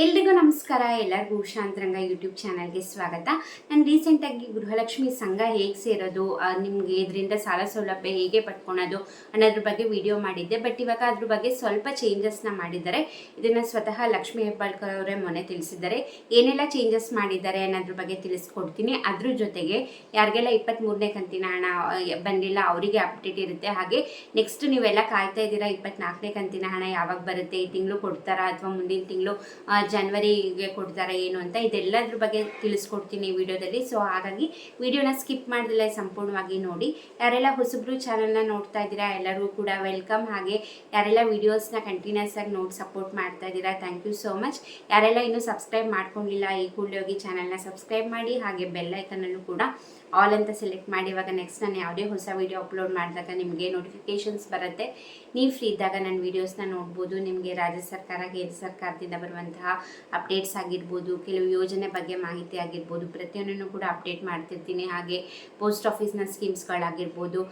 ಎಲ್ರಿಗೂ ನಮಸ್ಕಾರ. ಎಲ್ಲರಿಗೂ ಶಾಂತರಂಗ ಯೂಟ್ಯೂಬ್ ಚಾನಲ್ಗೆ ಸ್ವಾಗತ. ನಾನು ರೀಸೆಂಟಾಗಿ ಗೃಹಲಕ್ಷ್ಮಿ ಸಂಘ ಹೇಗೆ ಸೇರೋದು ನಿಮಗೆ ಇದರಿಂದ ಸಾಲ ಸೌಲಭ್ಯ ಹೇಗೆ ಪಡ್ಕೊಳೋದು ಅನ್ನೋದ್ರ ಬಗ್ಗೆ ವಿಡಿಯೋ ಮಾಡಿದ್ದೆ. ಬಟ್ ಇವಾಗ ಅದ್ರ ಬಗ್ಗೆ ಸ್ವಲ್ಪ ಚೇಂಜಸ್ನ ಮಾಡಿದ್ದಾರೆ. ಇದನ್ನು ಸ್ವತಃ ಲಕ್ಷ್ಮಿ ಹೆಬ್ಬಾಳ್ಕರ್ ಅವರೇ ಮೊನ್ನೆ ತಿಳಿಸಿದ್ದಾರೆ. ಏನೆಲ್ಲ ಚೇಂಜಸ್ ಮಾಡಿದ್ದಾರೆ ಅನ್ನೋದ್ರ ಬಗ್ಗೆ ತಿಳಿಸ್ಕೊಡ್ತೀನಿ. ಅದ್ರ ಜೊತೆಗೆ ಯಾರಿಗೆಲ್ಲ ಇಪ್ಪತ್ತ್ಮೂರನೇ ಕಂತಿನ ಹಣ ಬಂದಿಲ್ಲ, ಅವರಿಗೆ ಅಪ್ಡೇಟ್ ಇರುತ್ತೆ. ಹಾಗೆ ನೆಕ್ಸ್ಟ್ ನೀವೆಲ್ಲ ಕಾಯ್ತಾ ಇದ್ದೀರಾ, ಇಪ್ಪತ್ನಾಲ್ಕನೇ ಕಂತಿನ ಹಣ ಯಾವಾಗ ಬರುತ್ತೆ, ಈ ತಿಂಗಳು ಕೊಡ್ತಾರಾ ಅಥವಾ ಮುಂದಿನ ತಿಂಗಳು ಜನವರಿಗೆ ಕೊಡ್ತಾರೆ ಏನು ಅಂತ ಇದೆಲ್ಲದ್ರ ಬಗ್ಗೆ ತಿಳಿಸ್ಕೊಡ್ತೀನಿ ವಿಡಿಯೋದಲ್ಲಿ. ಸೊ ಹಾಗಾಗಿ ವಿಡಿಯೋನ ಸ್ಕಿಪ್ ಮಾಡ್ದಿಲ್ಲ, ಸಂಪೂರ್ಣವಾಗಿ ನೋಡಿ. ಯಾರೆಲ್ಲ ಹೊಸಬ್ರು ಚಾನಲ್ನ ನೋಡ್ತಾ ಇದ್ದೀರಾ, ಎಲ್ಲರಿಗೂ ಕೂಡ ವೆಲ್ಕಮ್ ಹಾಗೆ ಯಾರೆಲ್ಲ ವಿಡಿಯೋಸ್ನ ಕಂಟಿನ್ಯೂಸ್ ಆಗಿ ನೋಡಿ ಸಪೋರ್ಟ್ ಮಾಡ್ತಾ ಇದ್ದೀರಾ ಥ್ಯಾಂಕ್ ಯು ಸೋ ಮಚ್ ಯಾರೆಲ್ಲ ಇನ್ನೂ ಸಬ್ಸ್ಕ್ರೈಬ್ ಮಾಡ್ಕೊಂಡಿಲ್ಲ, ಈ ಕೂಡಲೇ ಹೋಗಿ ಚಾನಲ್ನ ಸಬ್ಸ್ಕ್ರೈಬ್ ಮಾಡಿ, ಹಾಗೆ ಬೆಲ್ ಐಕನಲ್ಲೂ ಕೂಡ ಆಲ್ ಅಂತ ಸೆಲೆಕ್ಟ್ ಮಾಡಿ, ಇವಾಗ ನೆಕ್ಸ್ಟ್ ನಾನು ಯಾವುದೇ ಹೊಸ ವೀಡಿಯೋ ಅಪ್ಲೋಡ್ ಮಾಡಿದಾಗ ನಿಮಗೆ ನೋಟಿಫಿಕೇಶನ್ಸ್ ಬರುತ್ತೆ. ನೀವು ಫ್ರೀ ಇದ್ದಾಗ ನನ್ನ ವೀಡಿಯೋಸ್ನ ನೋಡ್ಬೋದು. ನಿಮಗೆ ರಾಜ್ಯ ಸರ್ಕಾರ, ಕೇಂದ್ರ ಸರ್ಕಾರದಿಂದ ಬರುವಂತಹ ಅಪ್ಡೇಟ್ಸ್ ಆಗಿರ್ಬೋದು, ಕೆಲವು ಯೋಜನೆ ಬಗ್ಗೆ ಮಾಹಿತಿ ಆಗಿರ್ಬೋದು, ಪ್ರತಿಯೊಂದನ್ನು ಕೂಡ ಅಪ್ಡೇಟ್ ಮಾಡ್ತಿರ್ತೀನಿ. ಹಾಗೆ ಪೋಸ್ಟ್ ಆಫೀಸ್ನ ಸ್ಕೀಮ್ಸ್ಗಳಾಗಿರ್ಬೋದು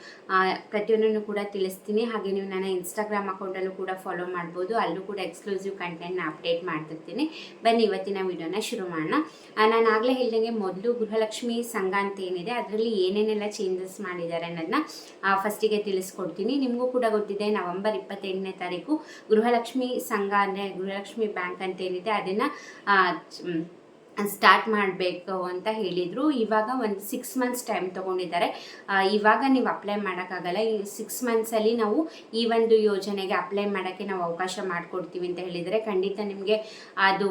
ಪ್ರತಿಯೊಂದನ್ನು ಕೂಡ ತಿಳಿಸ್ತೀನಿ. ಹಾಗೆ ನೀವು ನನ್ನ ಇನ್ಸ್ಟಾಗ್ರಾಮ್ ಅಕೌಂಟಲ್ಲೂ ಕೂಡ ಫಾಲೋ ಮಾಡ್ಬೋದು. ಅಲ್ಲೂ ಕೂಡ ಎಕ್ಸ್ಕ್ಲೂಸಿವ್ ಕಂಟೆಂಟ್ನ ಅಪ್ಡೇಟ್ ಮಾಡ್ತಿರ್ತೀನಿ. ಬನ್ನಿ, ಇವತ್ತಿನ ವಿಡಿಯೋನ ಶುರು ಮಾಡೋಣ. ನಾನು ಆಗಲೇ ಹೇಳ್ದಂಗೆ ಮೊದಲು ಗೃಹಲಕ್ಷ್ಮಿ ಸಂಘ ಅಂತ ಏನಿದೆ, ಅದರಲ್ಲಿ ಏನೇನೆಲ್ಲ ಚೇಂಜಸ್ ಮಾಡಿದ್ದಾರೆ ಅನ್ನೋದನ್ನ ಫಸ್ಟಿಗೆ ತಿಳಿಸ್ಕೊಡ್ತೀನಿ. ನಿಮಗೂ ಕೂಡ ಗೊತ್ತಿದೆ, ನವೆಂಬರ್ ಇಪ್ಪತ್ತೆಂಟನೇ ತಾರೀಕು ಗೃಹಲಕ್ಷ್ಮಿ ಸಂಘ ಅಂದರೆ ಗೃಹಲಕ್ಷ್ಮಿ ಬ್ಯಾಂಕ್ ಅಂತ ಏನಿದೆ ಅದನ್ನು ಸ್ಟಾರ್ಟ್ ಮಾಡಬೇಕು ಅಂತ ಹೇಳಿದರು. ಇವಾಗ ಒಂದು ಸಿಕ್ಸ್ ಮಂತ್ಸ್ ಟೈಮ್ ತೊಗೊಂಡಿದ್ದಾರೆ. ಇವಾಗ ನೀವು ಅಪ್ಲೈ ಮಾಡೋಕ್ಕಾಗಲ್ಲ. ಈ ಸಿಕ್ಸ್ ಮಂತ್ಸಲ್ಲಿ ನಾವು ಈ ಒಂದು ಯೋಜನೆಗೆ ಅಪ್ಲೈ ಮಾಡೋಕ್ಕೆ ನಾವು ಅವಕಾಶ ಮಾಡಿಕೊಡ್ತೀವಿ ಅಂತ ಹೇಳಿದರೆ ಖಂಡಿತ ನಿಮಗೆ ಅದು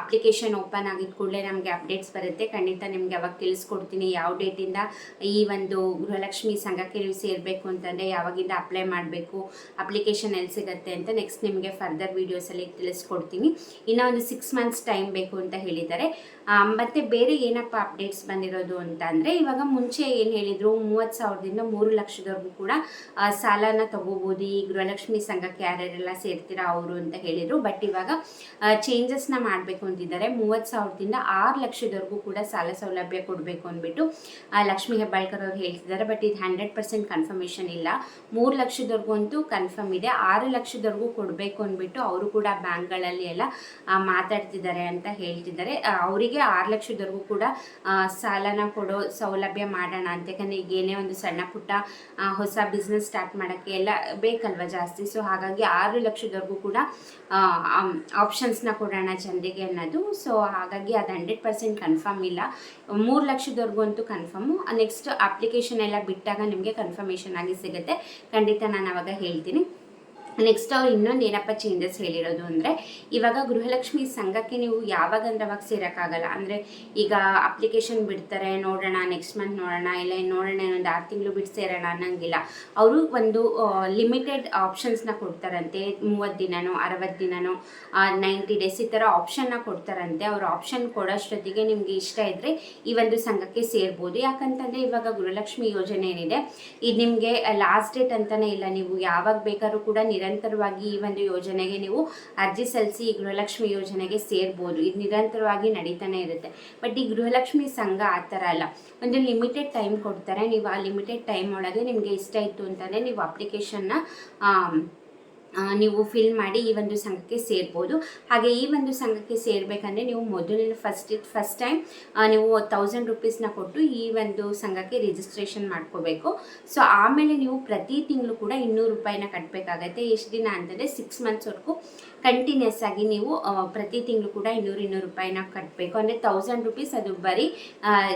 ಅಪ್ಲಿಕೇಶನ್ ಓಪನ್ ಆಗಿದ ಕೂಡಲೇ ನಮಗೆ ಅಪ್ಡೇಟ್ಸ್ ಬರುತ್ತೆ. ಖಂಡಿತ ನಿಮಗೆ ಅವಾಗ ತಿಳಿಸ್ಕೊಡ್ತೀನಿ ಯಾವ ಡೇಟಿಂದ ಈ ಒಂದು ಗೃಹಲಕ್ಷ್ಮಿ ಸಂಘಕ್ಕೆ ನೀವು ಸೇರಬೇಕು ಅಂತಂದರೆ ಯಾವಾಗಿಂದ ಅಪ್ಲೈ ಮಾಡಬೇಕು ಅಪ್ಲಿಕೇಶನ್ ಎಲ್ಲಿ ಸಿಗುತ್ತೆ ಅಂತ ನೆಕ್ಸ್ಟ್ ನಿಮಗೆ ಫರ್ದರ್ ವೀಡಿಯೋಸಲ್ಲಿ ತಿಳಿಸ್ಕೊಡ್ತೀನಿ. ಇನ್ನೂ ಒಂದು ಸಿಕ್ಸ್ ಮಂತ್ಸ್ ಟೈಮ್ ಬೇಕು ಅಂತ ಹೇಳಿದ್ದಾರೆ. ಮತ್ತೆ ಬೇರೆ ಏನಪ್ಪ ಅಪ್ಡೇಟ್ಸ್ ಬಂದಿರೋದು ಅಂತ ಅಂದರೆ ಇವಾಗ ಮುಂಚೆ ಏನು ಹೇಳಿದರು ಮೂವತ್ತು ಸಾವಿರದಿಂದ ಮೂರು ಲಕ್ಷದವರೆಗೂ ಕೂಡ ಸಾಲನ ತಗೋಬೋದು, ಈ ಗೃಹಲಕ್ಷ್ಮಿ ಸಂಘಕ್ಕೆ ಯಾರ್ಯಾರೆಲ್ಲ ಸೇರ್ತೀರಾ ಅವರು ಅಂತ ಹೇಳಿದರು. ಬಟ್ ಇವಾಗ ಚೇಂಜಸ್ನ ಮಾಡಬೇಕು ಅಂತಿದ್ದಾರೆ. ಮೂವತ್ತು ಸಾವಿರದಿಂದ ಆರು ಲಕ್ಷದವರೆಗೂ ಕೂಡ ಸಾಲ ಸೌಲಭ್ಯ ಕೊಡಬೇಕು ಅಂದ್ಬಿಟ್ಟು ಲಕ್ಷ್ಮಿ ಹೆಬ್ಬಾಳ್ಕರ್ ಅವರು ಹೇಳ್ತಿದ್ದಾರೆ. ಬಟ್ ಇದು ಹಂಡ್ರೆಡ್ ಪರ್ಸೆಂಟ್ ಕನ್ಫರ್ಮೇಷನ್ ಇಲ್ಲ. ಮೂರು ಲಕ್ಷದವರೆಗೂ ಅಂತೂ ಕನ್ಫರ್ಮ್ ಇದೆ. ಆರು ಲಕ್ಷದವರೆಗೂ ಕೊಡಬೇಕು ಅಂದ್ಬಿಟ್ಟು ಅವರು ಕೂಡ ಬ್ಯಾಂಕ್ಗಳಲ್ಲಿ ಎಲ್ಲ ಮಾತಾಡ್ತಿದ್ದಾರೆ ಅಂತ ಹೇಳ್ತಿದ್ದಾರೆ. ಅವರಿಗೆ ಆರು ಲಕ್ಷದವರೆಗೂ ಕೂಡ ಸಾಲನ ಕೊಡೋ ಸೌಲಭ್ಯ ಮಾಡೋಣ ಅಂತ. ಯಾಕಂದರೆ ಈಗ ಏನೇ ಒಂದು ಸಣ್ಣ ಪುಟ್ಟ ಹೊಸ ಬಿಸ್ನೆಸ್ ಸ್ಟಾರ್ಟ್ ಮಾಡೋಕ್ಕೆ ಎಲ್ಲ ಬೇಕಲ್ವ ಜಾಸ್ತಿ. ಸೊ ಹಾಗಾಗಿ ಆರು ಲಕ್ಷದವರೆಗೂ ಕೂಡ ಆಪ್ಷನ್ಸ್ನ ಕೊಡೋಣ ಜನರಿಗೆ ಅನ್ನೋದು. ಸೊ ಹಾಗಾಗಿ ಅದು ಹಂಡ್ರೆಡ್ ಪರ್ಸೆಂಟ್ ಕನ್ಫರ್ಮ್ ಇಲ್ಲ. ಮೂರು ಲಕ್ಷದವರೆಗೂ ಅಂತೂ ಕನ್ಫರ್ಮು ನೆಕ್ಸ್ಟ್ ಅಪ್ಲಿಕೇಶನ್ ಎಲ್ಲ ಬಿಟ್ಟಾಗ ನಿಮಗೆ ಕನ್ಫರ್ಮೇಷನ್ ಆಗಿ ಸಿಗುತ್ತೆ. ಖಂಡಿತ ನಾನು ಅವಾಗ ಹೇಳ್ತೀನಿ. ನೆಕ್ಸ್ಟ್ ಅವ್ರು ಇನ್ನೊಂದು ಏನಪ್ಪ ಚೇಂಜಸ್ ಹೇಳಿರೋದು ಅಂದರೆ, ಇವಾಗ ಗೃಹಲಕ್ಷ್ಮಿ ಸಂಘಕ್ಕೆ ನೀವು ಯಾವಾಗ ಅಂದ್ರೆ ಅವಾಗ ಸೇರೋಕ್ಕಾಗಲ್ಲ. ಅಂದರೆ ಈಗ ಅಪ್ಲಿಕೇಶನ್ ಬಿಡ್ತಾರೆ, ನೋಡೋಣ ನೆಕ್ಸ್ಟ್ ಮಂತ್ ನೋಡೋಣ, ಇಲ್ಲ ನೋಡೋಣ, ಇನ್ನೊಂದು ಆರು ತಿಂಗಳು ಬಿಟ್ಟು ಸೇರೋಣ ಅನ್ನಂಗಿಲ್ಲ. ಅವರು ಒಂದು ಲಿಮಿಟೆಡ್ ಆಪ್ಷನ್ಸ್ನ ಕೊಡ್ತಾರಂತೆ. ಮೂವತ್ತು ದಿನನೋ ಅರವತ್ತು ದಿನನೋ ನೈಂಟಿ ಡೇಸ್ ಈ ಥರ ಆಪ್ಷನ್ನ ಕೊಡ್ತಾರಂತೆ. ಅವ್ರ ಆಪ್ಷನ್ ಕೊಡೋಷ್ಟೊತ್ತಿಗೆ ನಿಮಗೆ ಇಷ್ಟ ಇದ್ದರೆ ಈ ಒಂದು ಸಂಘಕ್ಕೆ ಸೇರ್ಬೋದು. ಯಾಕಂತಂದರೆ ಇವಾಗ ಗೃಹಲಕ್ಷ್ಮಿ ಯೋಜನೆ ಏನಿದೆ, ಇದು ನಿಮಗೆ ಲಾಸ್ಟ್ ಡೇಟ್ ಅಂತಲೇ ಇಲ್ಲ. ನೀವು ಯಾವಾಗ ಬೇಕಾದ್ರೂ ಕೂಡ ನಿರಂತರವಾಗಿ ಈ ಒಂದು ಯೋಜನೆಗೆ ನೀವು ಅರ್ಜಿ ಸಲ್ಲಿಸಿ ಈ ಗೃಹಲಕ್ಷ್ಮಿ ಯೋಜನೆಗೆ ಸೇರ್ಬೋದು. ಇದು ನಿರಂತರವಾಗಿ ನಡೀತಾನೆ ಇರುತ್ತೆ. ಬಟ್ ಈ ಗೃಹಲಕ್ಷ್ಮಿ ಸಂಘ ಆ ಥರ ಅಲ್ಲ. ಒಂದು ಲಿಮಿಟೆಡ್ ಟೈಮ್ ಕೊಡ್ತಾರೆ. ನೀವು ಆ ಲಿಮಿಟೆಡ್ ಟೈಮ್ ಒಳಗೆ ನಿಮಗೆ ಇಷ್ಟ ಇತ್ತು ಅಂತಂದರೆ ನೀವು ಅಪ್ಲಿಕೇಶನ್ನ ನೀವು ಫಿಲ್ ಮಾಡಿ ಈ ಒಂದು ಸಂಘಕ್ಕೆ ಸೇರ್ಬೋದು. ಹಾಗೆ ಈ ಒಂದು ಸಂಘಕ್ಕೆ ಸೇರಬೇಕಂದ್ರೆ ನೀವು ಮೊದಲಿನ ಫಸ್ಟ್ ಫಸ್ಟ್ ಟೈಮ್ ನೀವು ತೌಸಂಡ್ ರುಪೀಸ್ನ ಕೊಟ್ಟು ಈ ಒಂದು ಸಂಘಕ್ಕೆ ರಿಜಿಸ್ಟ್ರೇಷನ್ ಮಾಡ್ಕೋಬೇಕು. ಸೊ ಆಮೇಲೆ ನೀವು ಪ್ರತಿ ತಿಂಗಳು ಕೂಡ ಇನ್ನೂರು ರೂಪಾಯಿನ ಕಟ್ಟಬೇಕಾಗತ್ತೆ ಎಷ್ಟು ದಿನ ಅಂತಂದರೆ ಸಿಕ್ಸ್ ಮಂತ್ಸ್ವರೆಗೂ ಕಂಟಿನ್ಯೂಸ್ ಆಗಿ ನೀವು ಪ್ರತಿ ತಿಂಗಳು ಕೂಡ ಇನ್ನೂರು ಇನ್ನೂರು ರೂಪಾಯಿನ ಕಟ್ಟಬೇಕು ಅಂದರೆ ತೌಸಂಡ್ ರುಪೀಸ್ ಅದು ಬರೀ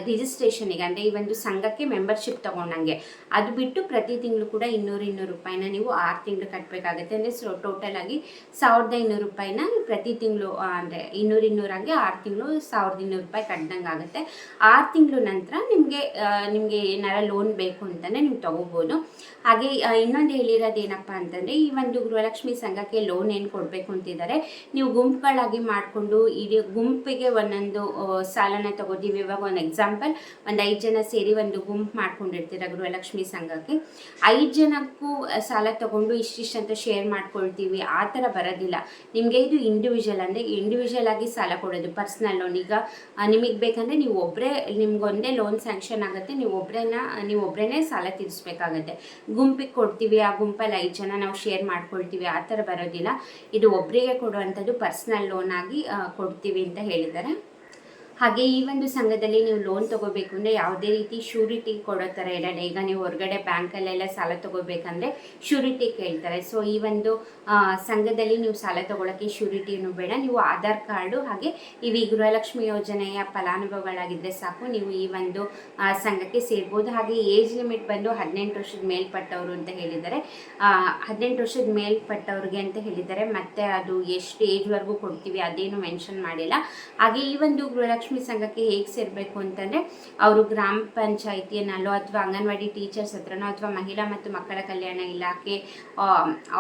ರಿಜಿಸ್ಟ್ರೇಷನಿಗೆ ಅಂದರೆ ಈ ಒಂದು ಸಂಘಕ್ಕೆ ಮೆಂಬರ್ಶಿಪ್ ತೊಗೊಂಡಂಗೆ. ಅದು ಬಿಟ್ಟು ಪ್ರತಿ ತಿಂಗಳು ಕೂಡ ಇನ್ನೂರು ಇನ್ನೂರು ರೂಪಾಯಿನ ನೀವು ಆರು ತಿಂಗಳು ಕಟ್ಟಬೇಕಾಗತ್ತೆ ಅಂದರೆ ಸೊ ಟೋಟಲ್ ಆಗಿ ಸಾವಿರದ ಇನ್ನೂರು ರೂಪಾಯಿನ ಪ್ರತಿ ತಿಂಗಳು ಅಂದರೆ ಇನ್ನೂರು ಇನ್ನೂರಾಗಿ ಆರು ತಿಂಗಳು ಸಾವಿರದ ಇನ್ನೂರು ರೂಪಾಯಿ ಕಟ್ದಂಗೆ ಆಗುತ್ತೆ. ಆರು ತಿಂಗಳು ನಂತರ ನಿಮಗೆ ನಿಮಗೆ ಏನಾರ ಲೋನ್ ಬೇಕು ಅಂತಲೇ ನೀವು ತೊಗೋಬೋದು. ಹಾಗೆ ಇನ್ನೊಂದು ಹೇಳಿರೋದು ಏನಪ್ಪ ಅಂತಂದರೆ ಈ ಒಂದು ಗೃಹಲಕ್ಷ್ಮಿ ಸಂಘಕ್ಕೆ ಲೋನ್ ಏನು ಕೊಡಬೇಕು ಅಂತಿದ್ದಾರೆ, ನೀವು ಗುಂಪುಗಳಾಗಿ ಮಾಡಿಕೊಂಡು ಇಡೀ ಗುಂಪಿಗೆ ಒಂದೊಂದು ಸಾಲನ ತಗೋತೀವಿ. ಇವಾಗ ಒಂದು ಎಕ್ಸಾಂಪಲ್ ಒಂದು ಐದು ಜನ ಸೇರಿ ಒಂದು ಗುಂಪು ಮಾಡ್ಕೊಂಡಿರ್ತೀರ ಗೃಹಲಕ್ಷ್ಮಿ ಸಂಘಕ್ಕೆ. ಐದು ಜನಕ್ಕೂ ಸಾಲ ತಗೊಂಡು ಇಷ್ಟಿಷ್ಟು ಅಂತ ಶೇರ್ ಮಾಡ್ಕೊಳ್ತೀವಿ, ಆ ಥರ ಬರೋದಿಲ್ಲ. ನಿಮಗೆ ಇದು ಇಂಡಿವಿಜುವಲ್ ಅಂದರೆ ಇಂಡಿವಿಜುವಲ್ ಆಗಿ ಸಾಲ ಕೊಡೋದು ಪರ್ಸ್ನಲ್ ಲೋನ್ ಈಗ ನಿಮಗೆ ಬೇಕಂದರೆ ನೀವು ಒಬ್ಬರೇ ನಿಮ್ಗೊಂದೇ ಲೋನ್ ಸ್ಯಾಂಕ್ಷನ್ ಆಗುತ್ತೆ, ನೀವು ಒಬ್ಬರೇನ ನೀವು ಒಬ್ಬರೇ ಸಾಲ ತೀರಿಸ್ಬೇಕಾಗತ್ತೆ. ಗುಂಪಿಗೆ ಕೊಡ್ತೀವಿ, ಆ ಗುಂಪಲ್ಲಿ ಐದು ಜನ ನಾವು ಶೇರ್ ಮಾಡ್ಕೊಳ್ತೀವಿ, ಆ ಥರ ಬರೋದಿಲ್ಲ. ಇದು ಒಬ್ಬರಿಗೆ ಕೊಡುವಂಥದ್ದು ಪರ್ಸ್ನಲ್ ಲೋನ್ ಆಗಿ ಕೊಡ್ತೀವಿ ಅಂತ ಹೇಳಿದ್ದಾರೆ. ಹಾಗೆ ಈ ಒಂದು ಸಂಘದಲ್ಲಿ ನೀವು ಲೋನ್ ತಗೋಬೇಕು ಅಂದರೆ ಯಾವುದೇ ರೀತಿ ಶ್ಯೂರಿಟಿ ಕೊಡೋ ಥರ ಇರಲ್ಲ. ಈಗ ನೀವು ಹೊರಗಡೆ ಬ್ಯಾಂಕಲ್ಲೆಲ್ಲ ಸಾಲ ತಗೋಬೇಕಂದ್ರೆ ಶ್ಯೂರಿಟಿ ಕೇಳ್ತಾರೆ. ಸೊ ಈ ಒಂದು ಸಂಘದಲ್ಲಿ ನೀವು ಸಾಲ ತೊಗೊಳಕ್ಕೆ ಶ್ಯೂರಿಟಿನೂ ಬೇಡ. ನೀವು ಆಧಾರ್ ಕಾರ್ಡು ಹಾಗೆ ಇವು ಗೃಹಲಕ್ಷ್ಮಿ ಯೋಜನೆಯ ಫಲಾನುಭವಿಗಳಾಗಿದ್ದರೆ ಸಾಕು. ನೀವು ಈ ಒಂದು ಸಂಘಕ್ಕೆ ಸೇರ್ಬೋದು. ಹಾಗೆ ಏಜ್ ಲಿಮಿಟ್ ಬಂದು ಹದಿನೆಂಟು ವರ್ಷದ ಮೇಲ್ಪಟ್ಟವರು ಅಂತ ಹೇಳಿದ್ದಾರೆ. ಹದಿನೆಂಟು ವರ್ಷದ ಮೇಲ್ಪಟ್ಟವ್ರಿಗೆ ಅಂತ ಹೇಳಿದ್ದಾರೆ. ಮತ್ತೆ ಅದು ಎಷ್ಟು ಏಜ್ವರೆಗೂ ಕೊಡ್ತೀವಿ ಅದೇನು ಮೆನ್ಷನ್ ಮಾಡಿಲ್ಲ. ಹಾಗೆ ಈ ಒಂದು ಗೃಹಲಕ್ಷ್ಮಿ ಸಂಘಕ್ಕೆ ಹೇಗೆ ಸೇರಬೇಕು ಅಂತಂದರೆ ಅವರು ಗ್ರಾಮ ಪಂಚಾಯಿತಿಯನ್ನಲ್ಲೋ ಅಥವಾ ಅಂಗನವಾಡಿ ಟೀಚರ್ಸ್ ಹತ್ರನೋ ಅಥವಾ ಮಹಿಳಾ ಮತ್ತು ಮಕ್ಕಳ ಕಲ್ಯಾಣ ಇಲಾಖೆ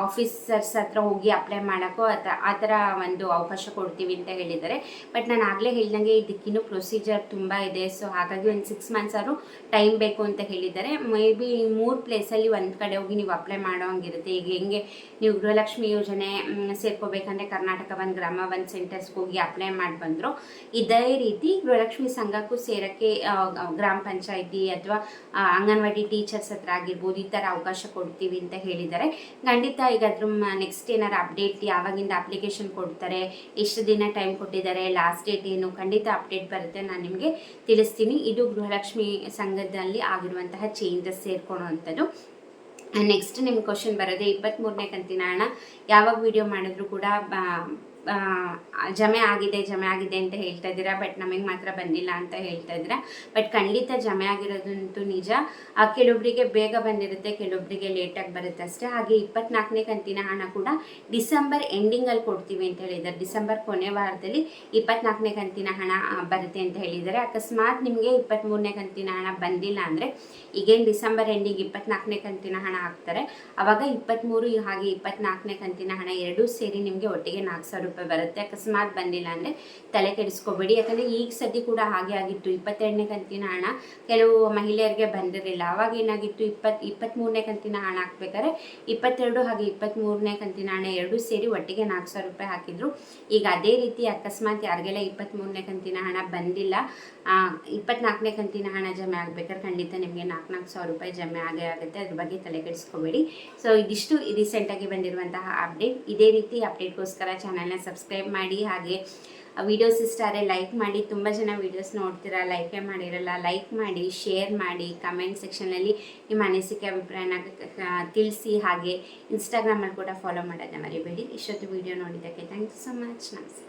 ಆಫೀಸರ್ಸ್ ಹತ್ರ ಹೋಗಿ ಅಪ್ಲೈ ಮಾಡೋಕ್ಕೋ ಅಥ ಆ ಥರ ಒಂದು ಅವಕಾಶ ಕೊಡ್ತೀವಿ ಅಂತ ಹೇಳಿದ್ದಾರೆ. ಬಟ್ ನಾನು ಆಗಲೇ ಹೇಳಿದಂಗೆ ಇದಕ್ಕಿನ್ನೂ ಪ್ರೊಸೀಜರ್ ತುಂಬ ಇದೆ. ಸೊ ಹಾಗಾಗಿ ಒಂದು ಸಿಕ್ಸ್ ಮಂತ್ಸ್ ಆದರೂ ಟೈಮ್ ಬೇಕು ಅಂತ ಹೇಳಿದ್ದಾರೆ. ಮೇ ಬಿ ಮೂರು ಪ್ಲೇಸಲ್ಲಿ ಒಂದು ಕಡೆ ಹೋಗಿ ನೀವು ಅಪ್ಲೈ ಮಾಡೋ ಹಂಗಿರುತ್ತೆ. ಈಗ ಹೆಂಗೆ ನೀವು ಗೃಹಲಕ್ಷ್ಮಿ ಯೋಜನೆ ಸೇರ್ಕೋಬೇಕಂದ್ರೆ ಕರ್ನಾಟಕ ಒಂದು ಗ್ರಾಮ ಒಂದು ಸೆಂಟರ್ಸ್ಗೆ ಹೋಗಿ ಅಪ್ಲೈ ಮಾಡಿ ಬಂದರು. ಇದೇ ರೀತಿ ಗೃಹಲಕ್ಷ್ಮಿ ಸಂಘಕ್ಕೂ ಸೇರೋಕ್ಕೆ ಗ್ರಾಮ ಪಂಚಾಯಿತಿ ಅಥವಾ ಅಂಗನವಾಡಿ ಟೀಚರ್ಸ್ ಹತ್ರ ಆಗಿರ್ಬೋದು ಈ ಥರ ಅವಕಾಶ ಕೊಡ್ತೀವಿ ಅಂತ ಹೇಳಿದ್ದಾರೆ. ಖಂಡಿತ ಈಗ ಅದ್ರ ನೆಕ್ಸ್ಟ್ ಏನಾರು ಅಪ್ಡೇಟ್ ಯಾವಾಗಿಂದ ಅಪ್ಲಿಕೇಶನ್ ಕೊಡ್ತಾರೆ, ಎಷ್ಟು ದಿನ ಟೈಮ್ ಕೊಟ್ಟಿದ್ದಾರೆ ಲಾಸ್ಟ್ ಡೇಟ್ ಏನು ಖಂಡಿತ ಅಪ್ಡೇಟ್ ಬರುತ್ತೆ ನಾನು ನಿಮಗೆ ತಿಳಿಸ್ತೀನಿ. ಇದು ಗೃಹಲಕ್ಷ್ಮಿ ಸಂಘದಲ್ಲಿ ಆಗಿರುವಂತಹ ಚೇಂಜಸ್ ಸೇರ್ಕೊಳ್ಳುವಂಥದ್ದು ನೆಕ್ಸ್ಟ್ ನಿಮ್ಮ ಕ್ವಶನ್ ಬರೋದೇ ಇಪ್ಪತ್ತ್ಮೂರನೇ ಕಂತಿನ ಹಣ. ಯಾವಾಗ ವಿಡಿಯೋ ಮಾಡಿದ್ರು ಕೂಡ ಜಮೆ ಆಗಿದೆ ಜಮೆ ಆಗಿದೆ ಅಂತ ಹೇಳ್ತಾ ಇದ್ದೀರಾ? ಬಟ್ ನಮಗೆ ಮಾತ್ರ ಬಂದಿಲ್ಲ ಅಂತ ಹೇಳ್ತಾ ಇದ್ದೀರಾ? ಬಟ್ ಖಂಡಿತ ಜಮೆ ಆಗಿರೋದಂತೂ ನಿಜ. ಕೆಲವೊಬ್ಬರಿಗೆ ಬೇಗ ಬಂದಿರುತ್ತೆ ಕೆಲವೊಬ್ಬರಿಗೆ ಲೇಟಾಗಿ ಬರುತ್ತೆ ಅಷ್ಟೇ. ಹಾಗೆ ಇಪ್ಪತ್ನಾಲ್ಕನೇ ಕಂತಿನ ಹಣ ಕೂಡ ಡಿಸೆಂಬರ್ ಎಂಡಿಂಗಲ್ಲಿ ಕೊಡ್ತೀವಿ ಅಂತ ಹೇಳಿದ್ದಾರೆ. ಡಿಸೆಂಬರ್ ಕೊನೆ ವಾರದಲ್ಲಿ ಇಪ್ಪತ್ನಾಲ್ಕನೇ ಕಂತಿನ ಹಣ ಬರುತ್ತೆ ಅಂತ ಹೇಳಿದ್ದಾರೆ. ಅಕಸ್ಮಾತ್ ನಿಮಗೆ ಇಪ್ಪತ್ತ್ಮೂರನೇ ಕಂತಿನ ಹಣ ಬಂದಿಲ್ಲ ಅಂದರೆ ಈಗೇನು ಡಿಸೆಂಬರ್ ಎಂಡಿಂಗ್ ಇಪ್ಪತ್ನಾಲ್ಕನೇ ಕಂತಿನ ಹಣ ಹಾಕ್ತಾರೆ. ಆವಾಗ ಇಪ್ಪತ್ತ್ಮೂರು ಹಾಗೆ ಇಪ್ಪತ್ನಾಲ್ಕನೇ ಕಂತಿನ ಹಣ ಎರಡೂ ಸೇರಿ ನಿಮಗೆ ಒಟ್ಟಿಗೆ ನಾಲ್ಕು ಸಾವಿರ ಬರುತ್ತೆ. ಅಕಸ್ಮಾತ್ ಬಂದಿಲ್ಲ ಅಂದರೆ ತಲೆ ಕೆಡಿಸ್ಕೋಬೇಡಿ. ಯಾಕಂದರೆ ಈಗ ಸದ್ಯ ಕೂಡ ಹಾಗೆ ಆಗಿತ್ತು. ಇಪ್ಪತ್ತೆರಡನೇ ಕಂತಿನ ಹಣ ಕೆಲವು ಮಹಿಳೆಯರಿಗೆ ಬಂದಿರಲಿಲ್ಲ. ಆವಾಗ ಏನಾಗಿತ್ತು? ಇಪ್ಪತ್ತು ಇಪ್ಪತ್ತ್ಮೂರನೇ ಕಂತಿನ ಹಣ ಹಾಕ್ಬೇಕಾದ್ರೆ ಇಪ್ಪತ್ತೆರಡು ಹಾಗೆ ಇಪ್ಪತ್ತ್ಮೂರನೇ ಕಂತಿನ ಹಣ ಎರಡೂ ಸೇರಿ ಒಟ್ಟಿಗೆ ನಾಲ್ಕು ಸಾವಿರ ರೂಪಾಯಿ ಹಾಕಿದ್ರು. ಈಗ ಅದೇ ರೀತಿ ಅಕಸ್ಮಾತ್ ಯಾರಿಗೆಲ್ಲ ಇಪ್ಪತ್ತ್ಮೂರನೇ ಕಂತಿನ ಹಣ ಬಂದಿಲ್ಲ ಇಪ್ಪತ್ನಾಲ್ಕನೇ ಕಂತಿನ ಹಣ ಜಮೆ ಆಗ್ಬೇಕಾದ್ರೆ ಖಂಡಿತ ನಿಮಗೆ ನಾಲ್ಕು ನಾಲ್ಕು ಸಾವಿರ ರೂಪಾಯಿ ಜಮೆ ಆಗೇ ಆಗುತ್ತೆ. ಅದ್ರ ಬಗ್ಗೆ ತಲೆ ಕೆಡಿಸ್ಕೋಬೇಡಿ. ಸೊ ಇದಿಷ್ಟು ರೀಸೆಂಟಾಗಿ ಬಂದಿರುವಂತಹ ಅಪ್ಡೇಟ್ ಇದೇ ರೀತಿ ಅಪ್ಡೇಟ್ಗೋಸ್ಕರ ಚಾನಲ್ನ ಸಬ್ಸ್ಕ್ರೈಬ್ ಮಾಡಿ ಹಾಗೆ ವಿಡಿಯೋಸ್ ಇಷ್ಟ ಆದರೆ ಲೈಕ್ ಮಾಡಿ. ತುಂಬ ಜನ ವೀಡಿಯೋಸ್ ನೋಡ್ತೀರಾ ಲೈಕೇ ಮಾಡಿರಲ್ಲ ಲೈಕ್ ಮಾಡಿ ಶೇರ್ ಮಾಡಿ ಕಮೆಂಟ್ ಸೆಕ್ಷನಲ್ಲಿ ನಿಮ್ಮ ಅನಿಸಿಕೆ, ಅಭಿಪ್ರಾಯನ ತಿಳಿಸಿ ಹಾಗೆ ಇನ್ಸ್ಟಾಗ್ರಾಮಲ್ಲಿ ಕೂಡ ಫಾಲೋ ಮಾಡೋದನ್ನ ಮರಿಬೇಡಿ. ಇಷ್ಟೊತ್ತು ವಿಡಿಯೋ ನೋಡಿದ್ದಕ್ಕೆ ಥ್ಯಾಂಕ್ ಯು ಸೊ ಮಚ್ ನಮಸ್ತೆ.